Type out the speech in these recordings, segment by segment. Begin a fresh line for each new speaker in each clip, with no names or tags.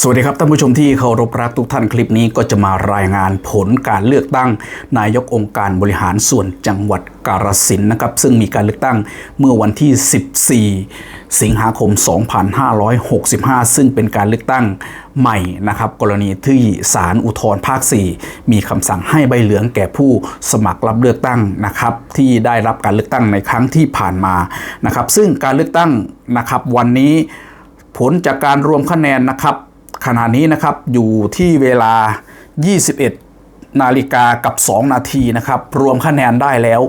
สวัสดีครับท่านผู้ชมที่เคารพรักทุกท่านคลิปนี้ก็จะมารายงานผลการเลือกตั้ง นายกองค์การบริหารส่วนจังหวัดกาฬสินนะครับ ซึ่งมีการเลือกตั้งเมื่อวันที่ 14 สิงหาคม 2565 ซึ่งเป็นการเลือกตั้งใหม่นะครับ กรณีที่ศาลอุทธรภาค 4 มีคำสั่งให้ใบเหลืองแก่ผู้สมัครรับเลือกตั้งนะครับ ที่ได้รับการเลือกตั้งในครั้งที่ผ่านมานะครับ ซึ่งการเลือกตั้งนะครับวันนี้ผลจากการรวมคะแนนนะครับ ขณะนี้นะครับอยู่ที่เวลา 21 นาฬิกากับ 2 นาทีนะครับ รวมคะแนนได้แล้ว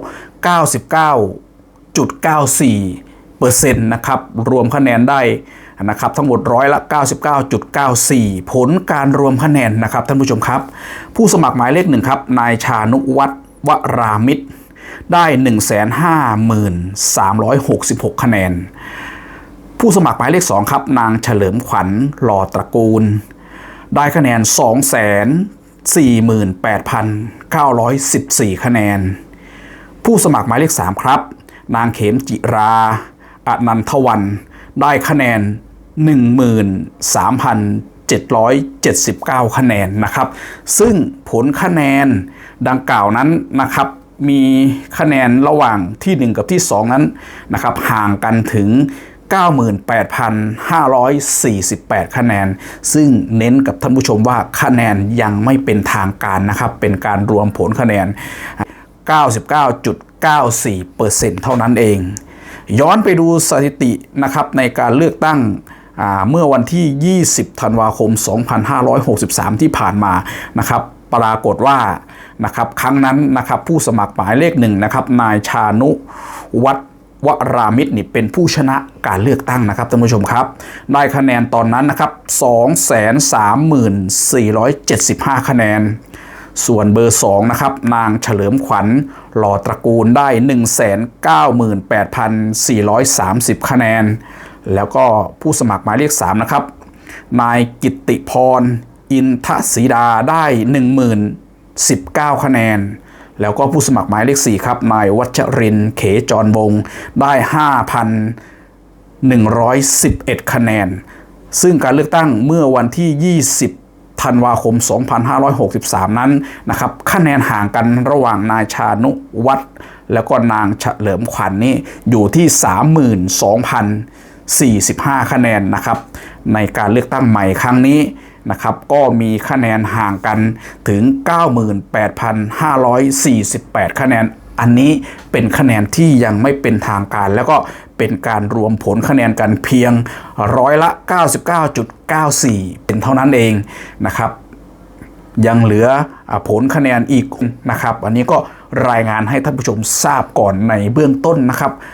99.94เปอร์เซ็นต์นะครับ รวมคะแนนได้นะครับทั้งหมดร้อยละ 99.94 ผลการรวมคะแนนนะครับท่านผู้ชมครับ ผู้สมัครหมายเลขหนึ่งครับ นายชานุวัฒน์วรามิตรได้ 153,366 คะแนน ผู้สมัครหมายเลข 2 ครับ นางเฉลิมขวัญหล่อตระกูล ได้คะแนน 248,914 คะแนน ผู้สมัครหมายเลข 3 ครับ นางเขมจิราอนันทวัน ได้คะแนน 13,779 คะแนนนะครับ ซึ่งผลคะแนนดังกล่าวนั้นนะครับมีคะแนนระหว่างที่ 1 กับที่ 2 นั้นนะครับห่างกันถึง 98,548 คะแนน ซึ่งเน้นกับท่านผู้ชมว่าคะแนนยังไม่เป็นทางการนะครับ เป็นการรวมผลคะแนน 99.94%เท่านั้นเอง ย้อนไปดูสถิตินะครับในการเลือกตั้งเมื่อวันที่ 20 ธันวาคม 2563 ที่ผ่านมานะครับปรากฏว่านะครับครั้งนั้นนะครับผู้สมัครหมายเลขหนึ่งนะครับนายชานุวัฒน์ วรามิตรนี่เป็นผู้ชนะการเลือกตั้งนะครับท่านผู้ชมครับ ได้คะแนนตอนนั้นนะครับ234,75 คะแนน ส่วนเบอร์ 2 นะครับ นางเฉลิมขวัญหล่อตระกูลได้ 198,430 คะแนน แล้วก็ผู้สมัครหมายเลข 3 นะครับ นายกิตติพร อินทศรีดาได้ 1019 คะแนน แล้วก็ผู้สมัครหมายเลข 4 ครับนายวัชรินเขจรวงได้ 5,111 คะแนน ซึ่งการเลือกตั้งเมื่อวันที่ 20ธันวาคม 2563 นั้นนะครับคะแนนห่างกันระหว่างนายชานุวัฒน์แล้วก็นางเฉลิมขวัญนนี่อยู่ที่ 32,045 คะแนนนะครับ ในการเลือกตั้งใหม่ครั้งนี้ นะครับก็มีคะแนนห่างกันถึง 98,548 คะแนน อันนี้เป็นคะแนนที่ยังไม่เป็นทางการ แล้วก็เป็นการรวมผลคะแนนกันเพียงร้อยละ 99.94 เป็นเท่านั้นเองนะครับยังเหลือผลคะแนนอีกนะครับ อันนี้ก็รายงานให้ท่านผู้ชมทราบก่อนในเบื้องต้นนะครับ